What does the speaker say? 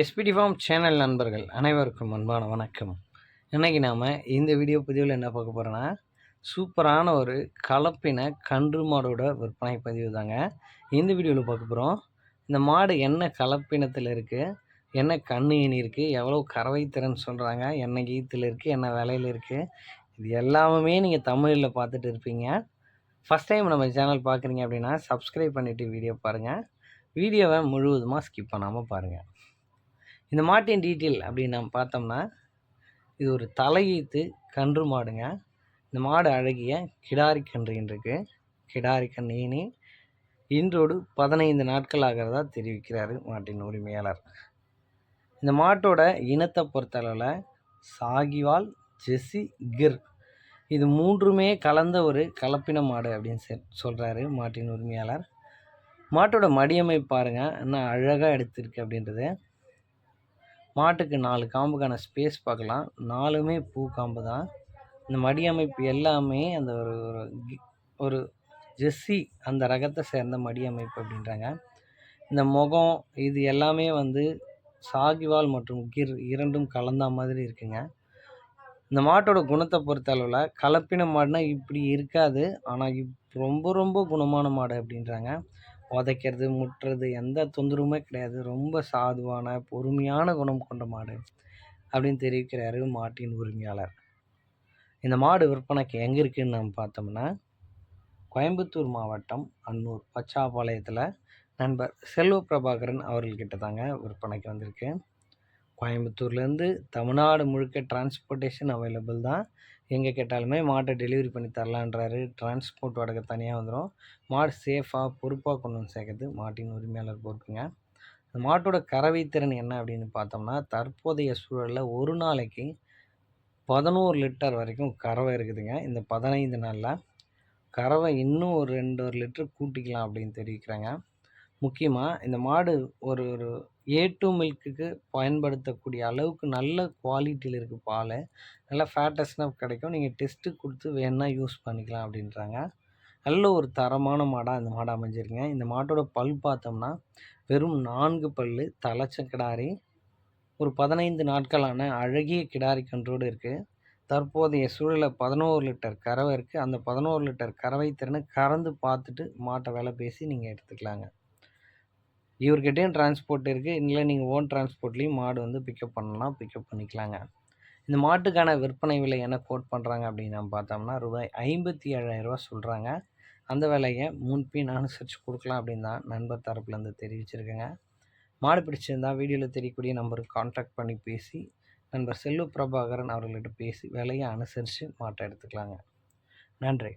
SPD form channel நண்பர்கள் அனைவருக்கும் அன்பான வணக்கம். இன்றைக்கி நாம் இந்த வீடியோ பதிவில் என்ன பார்க்க போகிறோன்னா சூப்பரான ஒரு கலப்பின கன்று மாடோட விற்பனை பதிவு தாங்க. இந்த வீடியோவில் பார்க்க போகிறோம் இந்த மாடு என்ன கலப்பினத்தில் இருக்குது என்ன கண்ணு இனி இருக்குது எவ்வளோ கறவை திறன் சொல்கிறாங்க என்ன கீத்தில் இருக்குது என்ன விலையில் இருக்குது இது எல்லாமே நீங்கள் தமிழில் பார்த்துட்டு இருப்பீங்க. ஃபஸ்ட் டைம் நம்ம சேனல் பார்க்குறீங்க அப்படின்னா சப்ஸ்கிரைப் பண்ணிவிட்டு வீடியோ பாருங்கள் வீடியோவை முழுவதுமாக ஸ்கிப் பண்ணாமல் பாருங்கள் இந்த மாட்டின் டீட்டெயில் அப்படின்னு நம்ம பார்த்தோம்னா இது ஒரு தலையீத்து கன்று மாடுங்க. இந்த மாடு அழகிய கிடாரி கன்று இருக்குது கிடாரி கன்று இன்றோடு பதினைந்து நாட்கள் ஆகிறதா தெரிவிக்கிறார் மாட்டின் உரிமையாளர். இந்த மாட்டோட இனத்தை பொறுத்தளவில் சாகிவால் ஜெஸ்ஸி கிர். இது மூன்றுமே கலந்த ஒரு கலப்பின மாடு அப்படின்னு சொல்கிறாரு மாட்டின் உரிமையாளர். மாட்டோட மடியமை பாருங்கள் என்ன அழகாக எடுத்திருக்கு அப்படின்றது. மாட்டுக்கு நாலு காம்புக்கான ஸ்பேஸ் பார்க்கலாம். நாலுமே பூ காம்பு தான். இந்த மடி அமைப்பு எல்லாமே அந்த ஒரு ஒரு ஜெஸ்ஸி அந்த ரகத்தை சேர்ந்த மடி அமைப்பு அப்படின்றாங்க. இந்த முகம் இது எல்லாமே வந்து சாகிவால் மற்றும் கிர் இரண்டும் கலந்த மாதிரி இருக்குங்க. இந்த மாட்டோட குணத்தை பொறுத்த அளவில் கலப்பின மாடுனா இப்படி இருக்காது. ஆனால் இப் ரொம்ப ரொம்ப குணமான மாடு அப்படின்றாங்க. உதைக்கிறது முட்டுறது எந்த தொந்தரவுமே கிடையாது. ரொம்ப சாதுவான பொறுமையான குணம் கொண்ட மாடு அப்படின்னு தெரிவிக்கிறாரு மாட்டின் உரிமையாளர். இந்த மாடு விற்பனைக்கு எங்கே இருக்குதுன்னு நம்ம பார்த்தோம்னா கோயம்புத்தூர் மாவட்டம் அன்னூர் பச்சாபாளையத்தில் நண்பர் செல்வ பிரபாகரன் அவர்கள்கிட்ட தாங்க விற்பனைக்கு வந்திருக்கு. கோயம்புத்தூர்லேருந்து தமிழ்நாடு முழுக்க டிரான்ஸ்போர்ட்டேஷன் அவைலபிள் தான். எங்கே கேட்டாலுமே மாட்டை டெலிவரி பண்ணி தரலான்றாரு. டிரான்ஸ்போர்ட் வாடகை தனியாக வந்துடும் மாடு சேஃபாக பொறுப்பாக கொண்டு வந்து சேர்க்கறது மாட்டின் உரிமையாளர் பொறுப்புங்க. அந்த மாட்டோட கறவை திறன் என்ன அப்படின்னு பார்த்தோம்னா தற்போதைய சூழலில் ஒரு நாளைக்கு பதினோரு லிட்டர் வரைக்கும் கறவை இருக்குதுங்க. இந்த பதினைந்து நாளில் கறவை இன்னும் ஒரு ரெண்டு ஒரு லிட்டர் கூட்டிக்கலாம் அப்படின்னு தெரிவிக்கிறாங்க. முக்கியமாக இந்த மாடு ஒரு ஒரு ஏ டூ மில்க்குக்கு பயன்படுத்தக்கூடிய அளவுக்கு நல்ல குவாலிட்டியில் இருக்குது பால். நல்லா ஃபேட்டஸ்னாக கிடைக்கும். நீங்கள் டெஸ்ட்டு கொடுத்து வேணால் யூஸ் பண்ணிக்கலாம் அப்படின்றாங்க. நல்ல ஒரு தரமான மாடாக இந்த மாடு அமைஞ்சிருங்க இந்த மாட்டோட பல் பார்த்தோம்னா வெறும் நான்கு பல் தலைச்ச கிடாரி ஒரு பதினைந்து நாட்களான அழகிய கிடாரி கன்றோடு இருக்குது தற்போதைய சூழலில் பதினோரு லிட்டர் கறவை இருக்குது அந்த பதினோரு லிட்டர் கறவை திறனை கறந்து பார்த்துட்டு மாட்டை விலை பேசி நீங்கள் எடுத்துக்கலாங்க. இவர்கிட்டையும் டிரான்ஸ்போர்ட் இருக்குது இல்லை நீங்கள் ஓன் டிரான்ஸ்போர்ட்லேயும் மாடு வந்து பிக்கப் பண்ணலாம் பிக்கப் பண்ணிக்கலாங்க. இந்த மாட்டுக்கான விற்பனை விலை என்ன கோட் பண்ணுறாங்க அப்படின்னு நம்ம பார்த்தோம்னா ரூபாய் ஐம்பத்தி ஏழாயிரரூவா சொல்கிறாங்க அந்த விலையை முன்பின் அனுசரித்து கொடுக்கலாம் அப்படின்னு தான் நண்பர் தரப்புலேருந்து தெரிவிச்சிருக்கேங்க. மாடு பிடிச்சிருந்தால் வீடியோவில் தெரியக்கூடிய நம்பருக்கு காண்டாக்ட் பண்ணி பேசி நண்பர் செல்லு பிரபாகரன் அவர்கள்ட்ட பேசி விலையை அனுசரித்து மாட்டை எடுத்துக்கலாங்க. நன்றி.